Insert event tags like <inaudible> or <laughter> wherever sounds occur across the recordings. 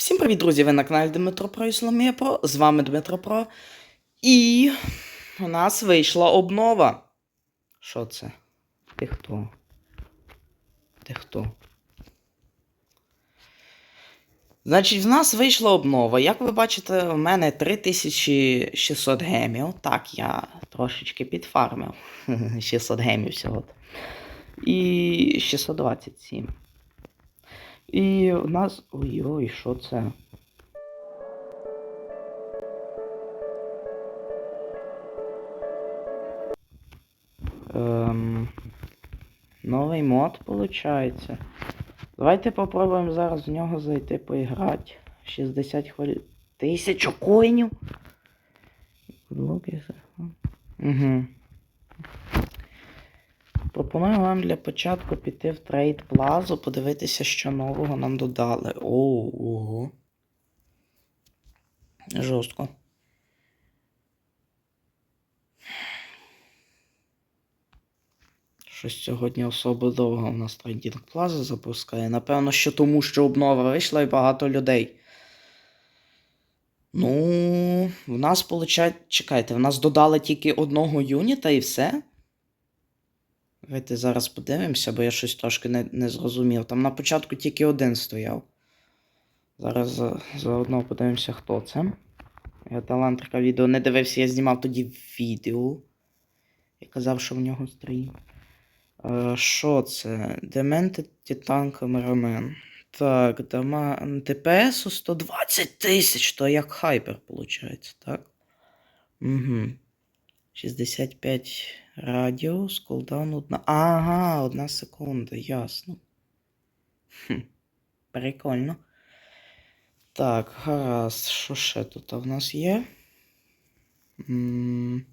Всім привіт, друзі! Ви на каналі Дмитро Про Ісламія Про. З вами Дмитро Про. І у нас вийшла обнова. Що це? Ти хто? Ти хто? Значить, в нас вийшла обнова. Як ви бачите, в мене 3600 гемів. Так, я трошечки підфармив. <laughs> 600 гемів всього. І 627. І у нас. Ой-ой, що це? Ем... Новий мод, виходить. Давайте попробуємо зараз в нього зайти поіграти. 60 хвилин. Тисячу коїнів. Угу. Пропоную вам для початку піти в трейд плазу, подивитися, що нового нам додали. Ого. Жорстко. Щось сьогодні особо довго у нас трейдінг плаза запускає. Напевно, що тому, що обнова вийшла і багато людей. Ну, в нас виходить. Чекайте, в нас додали тільки одного юніта і все. Давайте зараз подивимося, бо я щось трошки не, не зрозумів. Там на початку тільки один стояв. Зараз заодно подивимося, хто це. Я талантрика відео не дивився, я знімав тоді відео. Я казав, що в нього стрім. Е, Що це? Demented Titan Cameraman. Так, дома... ДПС 120 тисяч, то як хайпер, виходить, так? Угу. 65 радіус, кулдаун одна. Ага, одна секунда, ясно. Хм, прикольно. Так, гаразд, що ще тут в нас є? м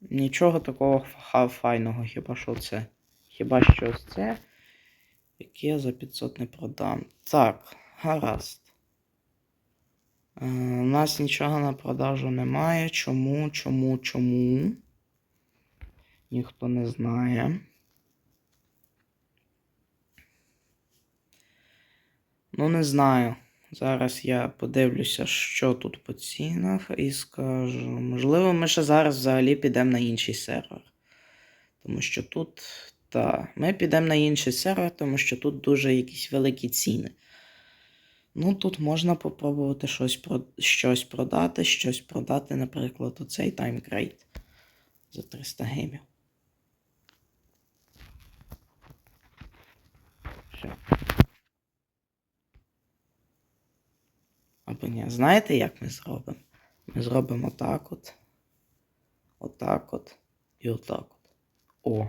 Нічого такого файного, хіба що це. Хіба що це, яке я за 500 не продам. Так, гаразд. Е, У нас нічого на продажу немає. Чому, чому, чому? Ніхто не знає. Ну, не знаю. Зараз я подивлюся, що тут по цінах, і скажу. Можливо, ми ще зараз взагалі підемо на інший сервер. Тому що тут. Та, ми підемо на інший сервер, тому що тут дуже якісь великі ціни. Ну, тут можна попробувати щось, щось продати, щось продати, наприклад, оцей таймкрейт за 300 гемів. Все. Або ні, знаєте, як ми зробимо? Ми зробимо отак от, отак от і отак от. О,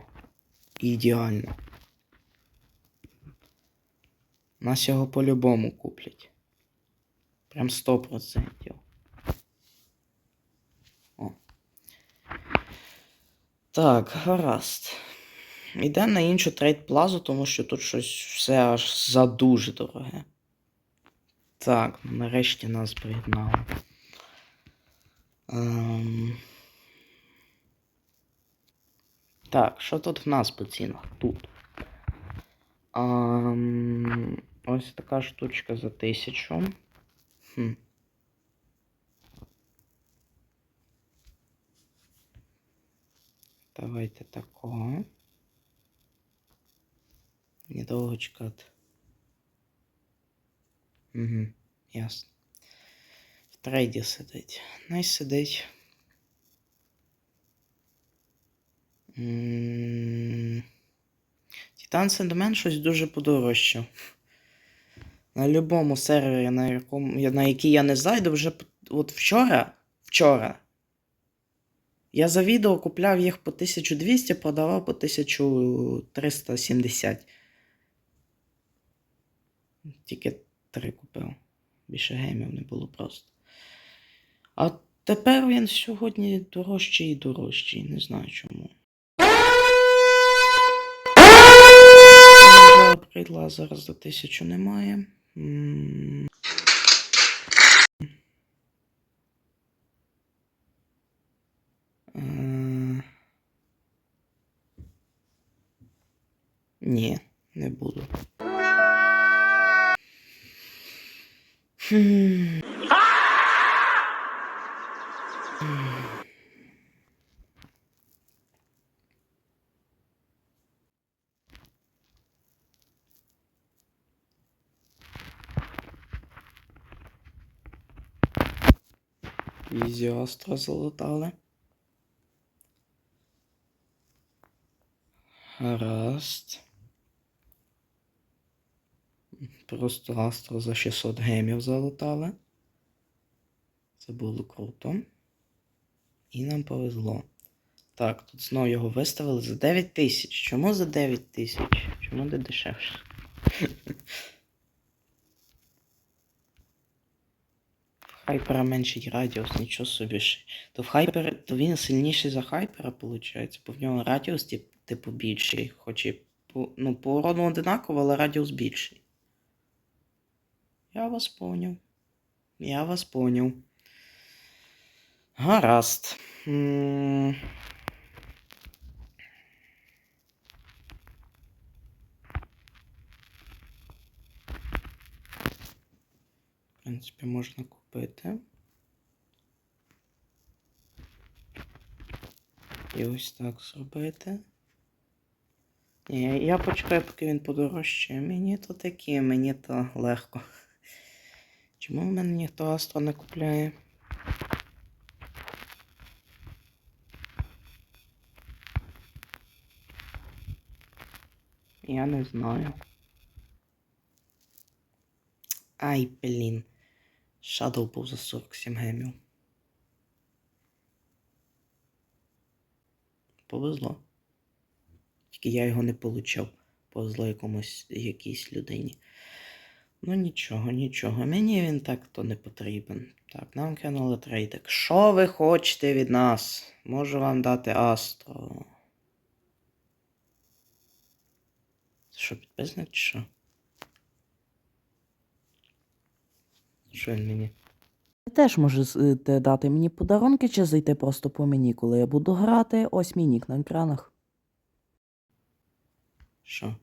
ідеально. Нас його по-любому куплять. Прям 100%. О. Так, гаразд. Йдемо на іншу трейд плазу, тому що тут щось все аж за дуже дороге. Так, нарешті нас пригнали. Ем... Так, що тут в нас по цінах? Тут. Ем... Ось така штучка за тисячу. Хм. Давайте такого. Недовго чекати. Угу, ясно. В трейді сидить. Най сидить. М, Титан Сендмен щось дуже подорожчав. На любому сервері, на якому, на який я не зайду, вже от вчора, вчора. Я за відео купляв їх по 1200, продавав по 1370. Тільки три купив. Більше геймів не було просто. А тепер він сьогодні дорожчий і дорожчий, не знаю чому. Вже апгрейдла зараз за тисячу немає. Ні, Не буду. Хм. Ізі остро залутали. Гаразд. Просто астро за 600 гемів залутали. Це було круто. І нам повезло. Так, тут знову його виставили за 9 тисяч. Чому за 9 тисяч? Чому не дешевше? <laughs> Хайпера менший радіус, нічого собі. ж. То в Хайпера, то він сильніший за Хайпера, виходить, бо в нього радіус тип, типу більший. Хоч і по, ну, по урону одинаково, але радіус більший. Я вас поняв. Я вас поняв. Гаразд. М, В принципі, можна купити. І ось так зробити. Ні, я почекаю, поки він подорожчає. Мені то таке, мені то легко. Чому в мене ніхто Астро не купляє? Я не знаю. Ай, блін. Shadow був за 47 гемів. Повезло. Тільки я його не получав. Повезло якомусь якійсь людині. Ну нічого, нічого. Мені він так то не потрібен. Так, нам кинули трейдик. Що ви хочете від нас? Можу вам дати Астро. Це що, підписник чи що? Він? Ви теж можете дати мені подарунки чи зайти просто по мені, коли я буду грати. Ось мій нік на екранах. Що?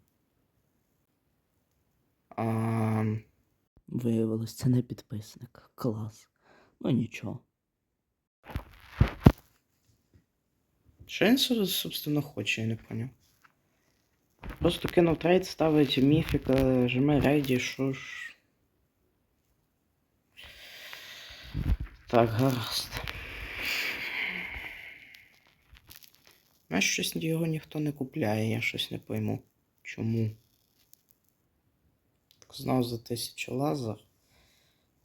А, Виявилось, це не підписник. Клас. Ну нічого. що він, собственно, хоче, я не поняв. Просто кинув трейд, ставить міфіка, жме рейді, що ж. Так, гаразд. А щось його ніхто не купляє, я щось не пойму. Чому? Так знов за тисячу лазер.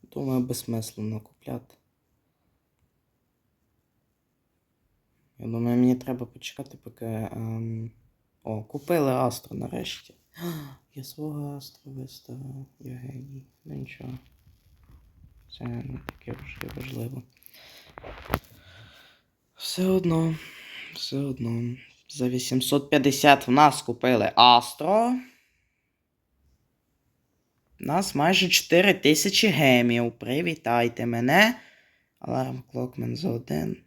Думаю, безсмислено купляти. Я думаю, мені треба почекати, поки. Ем... О, купили Астро нарешті. <gasps> Я свого Астро виставив. Я. Ну нічого. Це не таке вже важливо. Все одно. Все одно. За 850 в нас купили Астро. У нас майже 4000 гемів. Привітайте мене. Аларм Клокмен за один.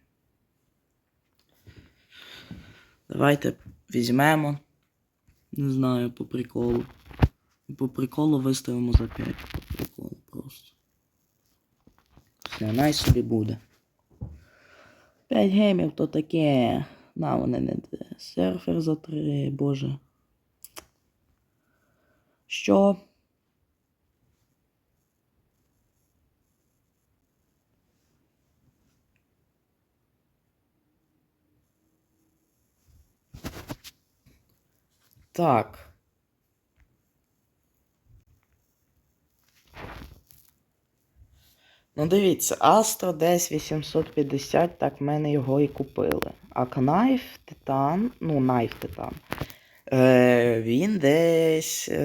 Давайте візьмемо. Не знаю, по приколу. По приколу виставимо за 5. Все, най собі буде. 5 геймів то таке. На вони не. Серфер за 3, боже. Що? Так. Ну, дивіться, Астро десь 850, так в мене його і купили. А Кнайф Титан, ну, Найф Титан. Е, він десь. Е,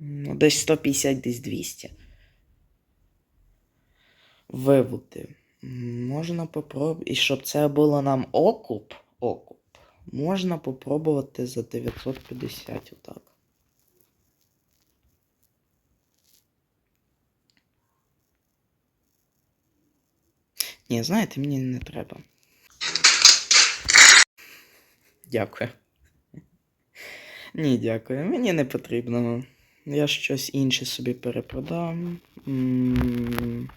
ну, десь 150, десь 200. Виводи. Можна попробувати. І щоб це було нам окуп, окуп, можна попробувати за 950 отак. Ні, знаєте, мені не треба. Дякую. Ні, дякую. Мені не потрібно. Я щось інше собі перепродам. Ем,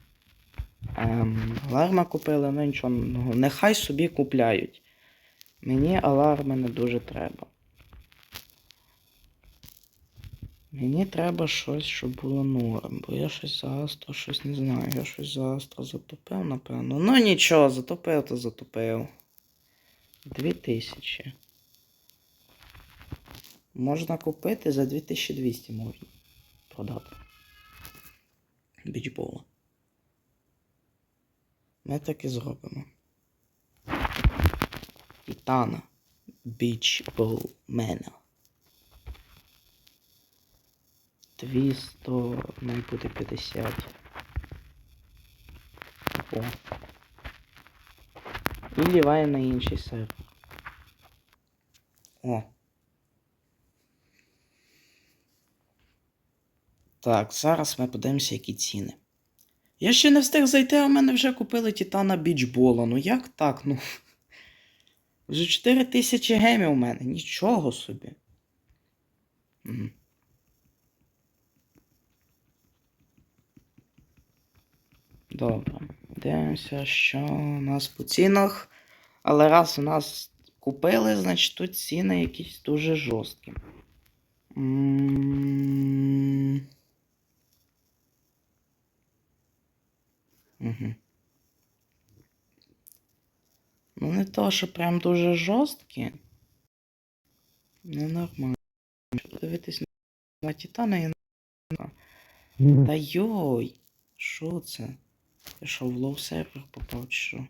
аларма купили, ну нічого. ну, Нехай собі купляють. Мені аларми не дуже треба. Мені треба щось, щоб було норм, бо я щось за Астро, щось не знаю. Я щось за Астро затопив, напевно. Ну нічого, затопив, то затопив. Дві тисячі. Можна купити за 2200 можна продати. Бічбола. Ми так і зробимо. Титана. Бічболмена. 200, ну і буде 50. О. І ліває на інший сервер. О. Так, зараз ми подивимося, які ціни. Я ще не встиг зайти, а в мене вже купили Титана Бічбола. Ну як так? Ну. Вже 4 тисячі гемів у мене. Нічого собі. Мгм. Добре. Дивимося, що у нас по цінах. Але раз у нас купили, значить тут ціни якісь дуже жорсткі. Мгм. Ну, не то, що прям дуже жорсткі. Ну, нормально. Щоб подивитись на Титана, я не. Та йой! Що це? Я що, в лоу сервер попав чи що?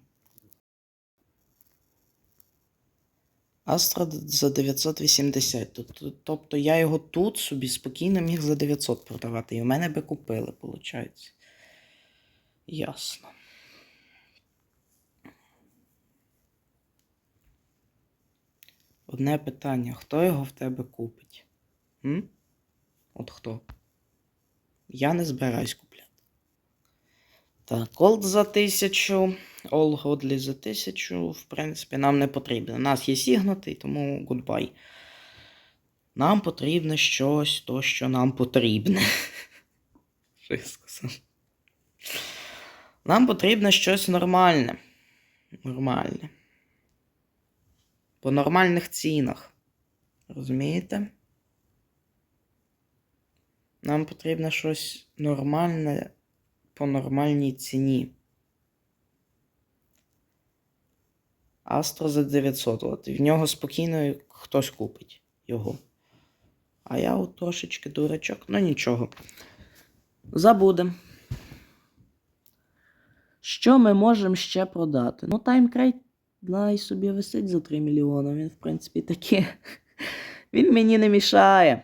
Астра за 980. Тобто, тобто я його тут собі спокійно міг за 900 продавати. І в мене би купили, виходить. Ясно. Одне питання: хто його в тебе купить? М? От хто? Я не збираюсь купляти. Так, Gold за 1000, All Godly за 1000, в принципі, нам не потрібно. У нас є сігнутий, тому goodbye. Нам потрібно щось, то, що нам потрібне. <laughs> Нам потрібно щось нормальне. Нормальне. По нормальних цінах. Розумієте? Нам потрібно щось нормальне по нормальній ціні. Астро за 900. От, в нього спокійно хтось купить його. А я от трошечки дурачок, ну нічого. Забудем. Що ми можемо ще продати? Ну, таймкрейт най собі висить за 3 мільйони. Він, в принципі, такий. Він мені не мішає.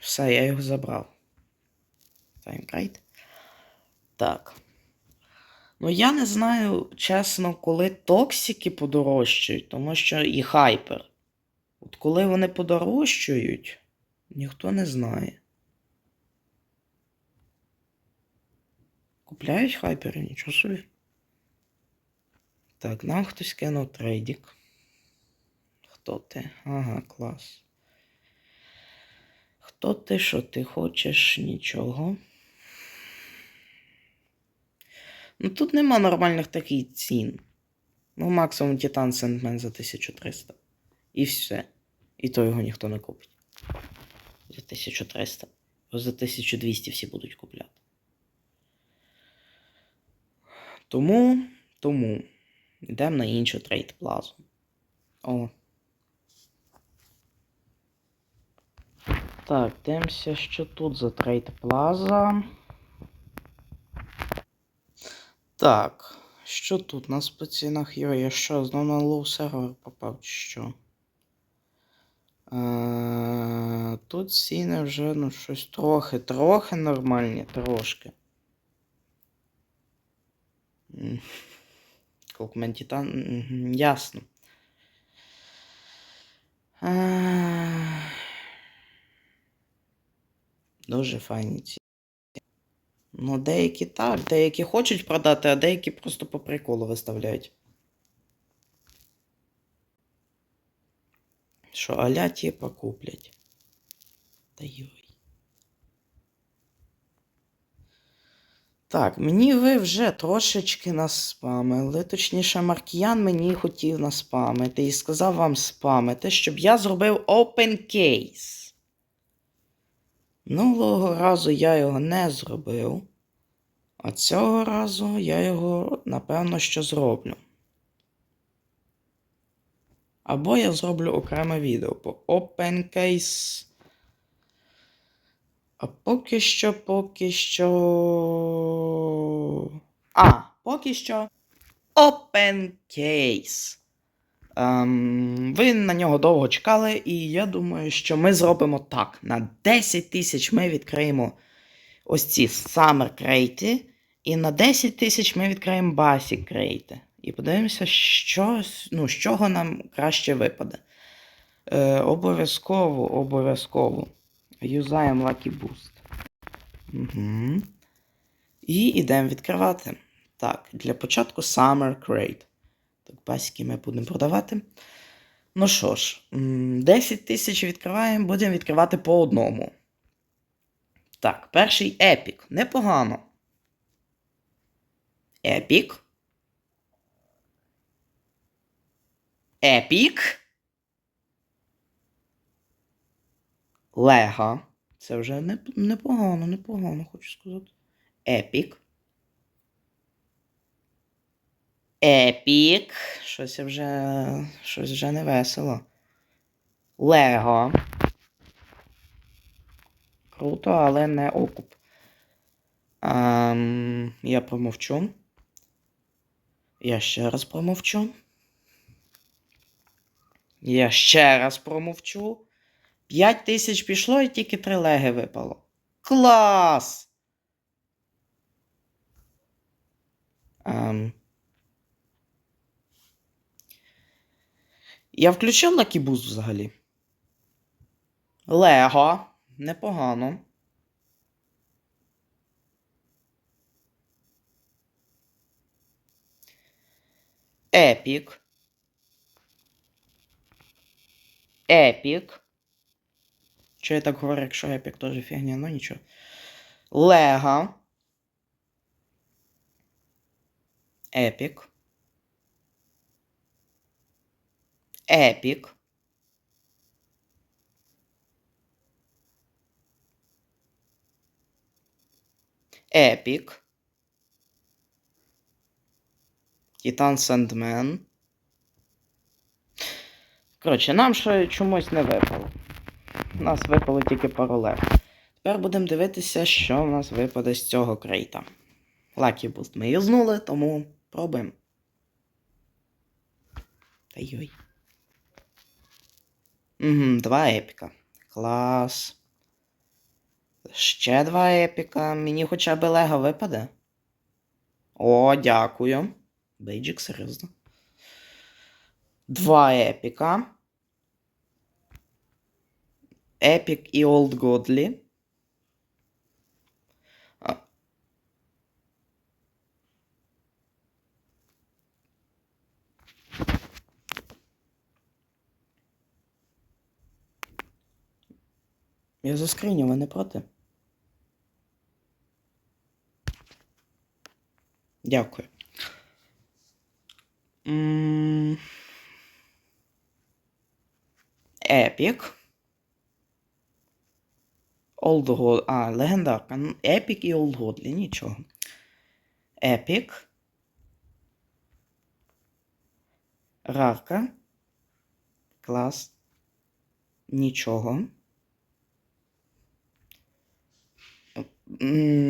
Все, я його забрав. Таймкрейт. Так. Ну, я не знаю, чесно, коли токсики подорожчають, тому що і хайпер. От коли вони подорожчають, ніхто не знає. Купляють хайпери, нічого собі. Так, нам хтось кинув трейдік. Хто ти? Ага, клас. Хто ти, що ти хочеш? Нічого. Ну тут нема нормальних таких цін. Ну, максимум Титан Сендмен за 1300. І все. І то його ніхто не купить. За 1300. Бо за 1200 всі будуть купляти. Тому, тому йдемо на іншу трейд плазу. О. Так, дивимося, що тут за трейд плаза. Так, що тут у нас цінах є? Я що, знову на лоу сервер попав чи що? Е, тут ціни вже ну щось трохи, трохи нормальні, трошки. Колкмен Титан, ясно. Е, Дуже файні ці. Ну, деякі так, деякі хочуть продати, а деякі просто по приколу виставляють. Що аля типа куплять. Та йой. Так, мені ви вже трошечки наспамили. Точніше, Маркіян мені хотів наспамити і сказав вам спамити, щоб я зробив open case. Минулого разу я його не зробив. А цього разу я його, напевно, що зроблю. Або я зроблю окреме відео по Open Case. А поки що, поки що. А, поки що. Open Case. Ем, ви на нього довго чекали, і я думаю, що ми зробимо так. На 10 тисяч ми відкриємо ось ці Summer крейти, і на 10 тисяч ми відкриємо Basic крейти. І подивимося, що, ну, з чого нам краще випаде. Е, обов'язково, обов'язково. Юзаємо Lucky Boost. Угу. І йдемо відкривати. Так, для початку Summer Crate. Так, басики ми будемо продавати. Ну що ж, 10 тисяч відкриваємо, будемо відкривати по одному. Так, перший епік. Непогано. Епік. Епік. Лега. Це вже непогано, непогано, хочу сказати. Епік. Епік. Щось вже. Щось вже не весело. Лего. Круто, але не окуп. Ем, я промовчу. Я ще раз промовчу. Я ще раз промовчу. 5 тисяч пішло і тільки 3 леги випало. Клас! Ем. Я включив Boost взагалі. Лего. Непогано. Епік. Епік. Що я так говорю, якщо епік теж фігня, ну нічого. Лего. Епік. Епік. Епік. Титан Сендмен. Коротше, нам ще чомусь не випало. У нас випало тільки пару лев. Тепер будемо дивитися, що в нас випаде з цього крейта. Lucky Boost ми юзнули, тому пробуємо. Та йой. Угу, два епіка. Клас. Ще два епіка. Мені хоча б Лего випаде. О, дякую. Бейджик, серйозно. Два епіка. Епік і Godly. А. Я заскриню, ви не проти? Дякую. Епік. Old God. А, легендарка. Ну, Епік і Old Godly, нічого. Епік. Рарка. Клас. Нічого. Угу.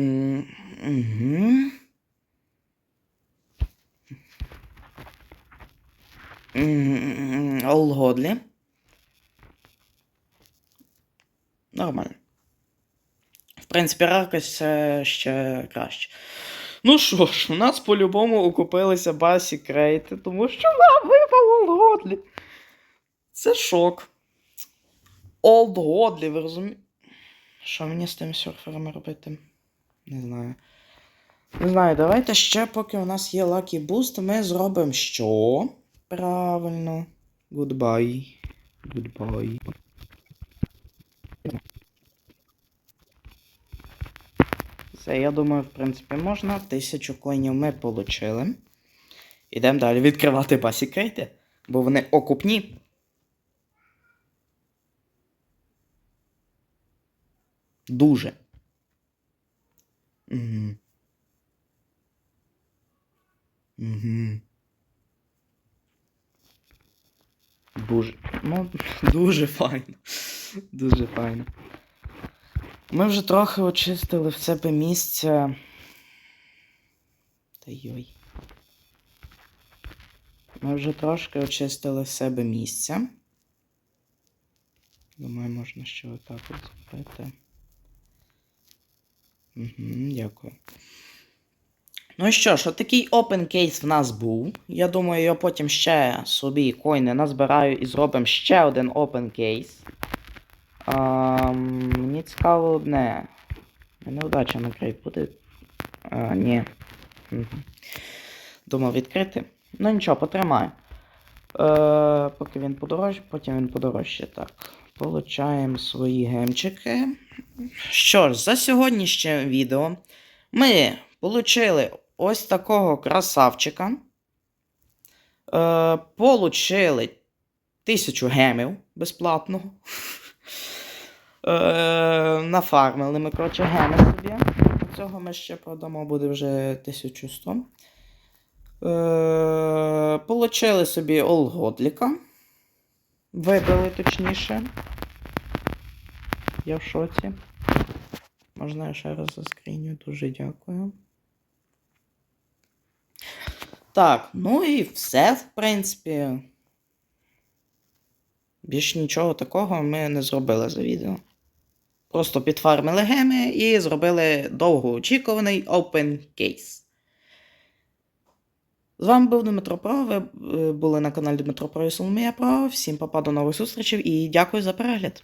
Godly. Нормально. В принципі, раркость це ще краще. Ну що ж, у нас по-любому окупилися басі крейти, тому що нам випав Godly. Це шок. Godly, ви розумієте? Що мені з тими серферами робити? Не знаю. Не знаю, давайте ще, поки у нас є Lucky Boost, ми зробимо що? Правильно. Goodbye. Goodbye. Все, я думаю, в принципі, можна. Тисячу коїнів ми отримали. Ідемо далі відкривати басікрейти, бо вони окупні. Дуже. Угу. Угу. Дуже. Ну, <laughs> дуже файно. Дуже файно. Ми вже трохи очистили в себе місце. Та йой. Ми вже трошки очистили в себе місце. Думаю, можна ще отак от зробити. Угу, дякую. Ну що ж, отакий open case в нас був. Я думаю, я потім ще собі коїни назбираю і зробимо ще один open case. А, мені цікаво одне. Неудача на крейт буде. А, ні. Мгм. Думав відкрити. Ну нічого, потримаю. Е, поки він подорожче, потім він подорожче. Так. Получаємо свої гемчики. Що ж, за сьогоднішнє відео ми отримали ось такого красавчика. Е, получили тисячу гемів безплатно. Е, нафармили ми, коротше, геми собі. Цього ми ще продамо, буде вже 1100. Е, получили собі Олгодліка. Вибили точніше. Я в шоці. Можна я ще раз заскріню, дуже дякую. Так, ну і все, в принципі. Більш нічого такого ми не зробили за відео. Просто підфармили геми і зробили довгоочікуваний open case. З вами був Дмитро Про. Ви е, були на каналі Дмитро Про і Соломія Про. Всім папа, до нових зустрічей і дякую за перегляд.